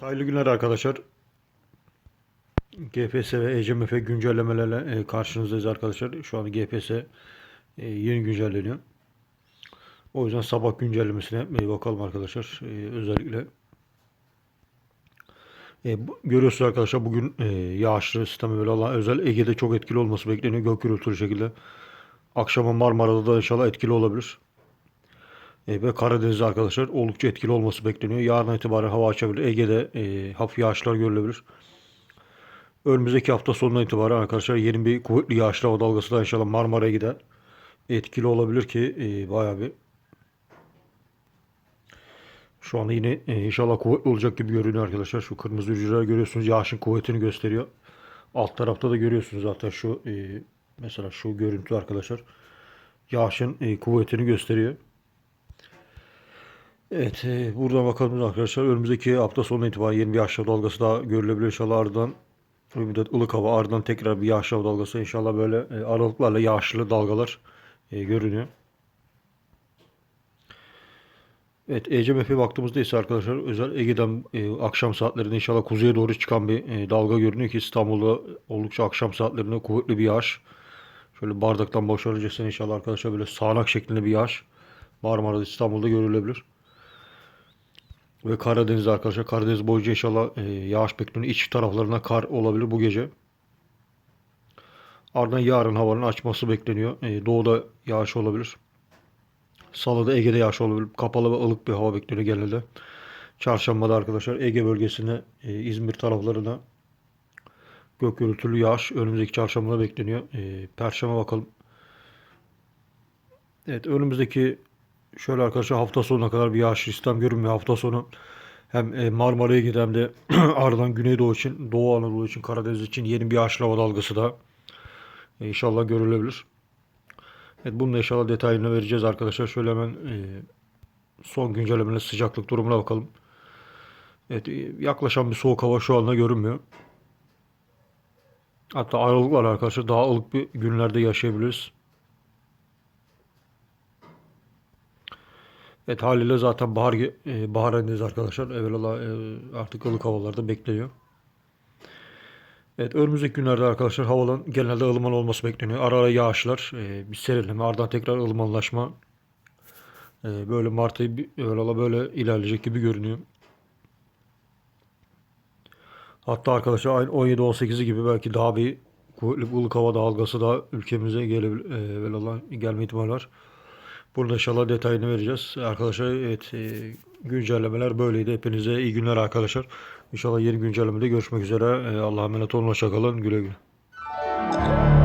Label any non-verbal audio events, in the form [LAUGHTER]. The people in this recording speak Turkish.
Hayırlı günler arkadaşlar. GPS ve ECMF güncellemelerle e, karşınızdayız arkadaşlar. Şu an GPS e, yeni güncelleniyor. O yüzden sabah güncellemesine e, bakalım arkadaşlar. Özellikle görüyorsunuz arkadaşlar bugün yağışlı sistemi böyle Allah özel Ege'de çok etkili olması bekleniyor. Gök gürültülü şekilde. Akşama Marmara'da da inşallah etkili olabilir. E, ve Karadeniz'de arkadaşlar oldukça etkili olması bekleniyor. Yarın itibaren hava açabilir. Ege'de e, hafif yağışlar görülebilir. Önümüzdeki hafta sonuna itibaren arkadaşlar yeni bir kuvvetli yağışlı hava dalgası da inşallah Marmara'ya gider. Etkili olabilir ki e, bayağı bir şu anda yine e, inşallah kuvvetli olacak gibi görünüyor arkadaşlar. Şu kırmızı hücreler görüyorsunuz. Yağışın kuvvetini gösteriyor. Alt tarafta da görüyorsunuz zaten şu e, mesela şu görüntü arkadaşlar. Yağışın e, kuvvetini gösteriyor. Evet, e, buradan bakalım arkadaşlar. Önümüzdeki hafta sonu itibaren yeni bir yağış dalgası daha görülebilir inşallah ardından müddet ılık hava ardından tekrar bir yağış dalgası inşallah böyle e, aralıklarla yağışlı dalgalar e, görünüyor. Evet, ECMF'e baktığımızda ise arkadaşlar özel Ege'den e, akşam saatlerinde inşallah kuzeye doğru çıkan bir e, dalga görünüyor ki İstanbul'da oldukça akşam saatlerinde kuvvetli bir yağış. Şöyle bardaktan boşalırcasına inşallah arkadaşlar böyle sağanak şeklinde bir yağış Marmara'da İstanbul'da görülebilir. Ve Karadeniz'de arkadaşlar Karadeniz boyunca inşallah e, yağış bekleniyor. İç taraflarına kar olabilir bu gece. Ardından yarın havanın açması bekleniyor. E, doğuda yağış olabilir. Salıda Ege'de yağış olabilir. Kapalı ve ılık bir hava bekleniyor genelde. Çarşambada arkadaşlar Ege bölgesine, e, İzmir taraflarına gök gürültülü yağış önümüzdeki çarşambada bekleniyor. E, Perşembe bakalım. Evet önümüzdeki şöyle arkadaşlar hafta sonuna kadar bir yağış sistem görünmüyor. Hafta sonu hem e, Marmara'ya giden hem de [CLEARS THROAT] ardından Güneydoğu için, Doğu Anadolu için, Karadeniz için yeni bir yağışlı hava dalgası da e, inşallah görülebilir. Evet bunun da inşallah detayını vereceğiz arkadaşlar. Şöyle hemen e, son güncellemenin sıcaklık durumuna bakalım. Evet e, yaklaşan bir soğuk hava şu anda görünmüyor. Hatta aralıklar arkadaşlar daha ılık bir günlerde yaşayabiliriz. Evet haliyle zaten bahar e, bahar ayındayız arkadaşlar. Evvelallah e, artık ılık havalarda bekleniyor. Evet önümüzdeki günlerde arkadaşlar havaların genelde ılıman olması bekleniyor. Ara ara yağışlar, e, bir serinleme, ardından tekrar ılımanlaşma. E, böyle Mart ayı evvelallah böyle ilerleyecek gibi görünüyor. Hatta arkadaşlar aynı 17-18'i gibi belki daha bir kuvvetli ılık hava dalgası da ülkemize gelebilir, e, gelme ihtimali var. Burada inşallah detayını vereceğiz. Arkadaşlar evet e, güncellemeler böyleydi. Hepinize iyi günler arkadaşlar. İnşallah yeni güncellemede görüşmek üzere. E, Allah'a emanet olun. Hoşça kalın. Güle güle.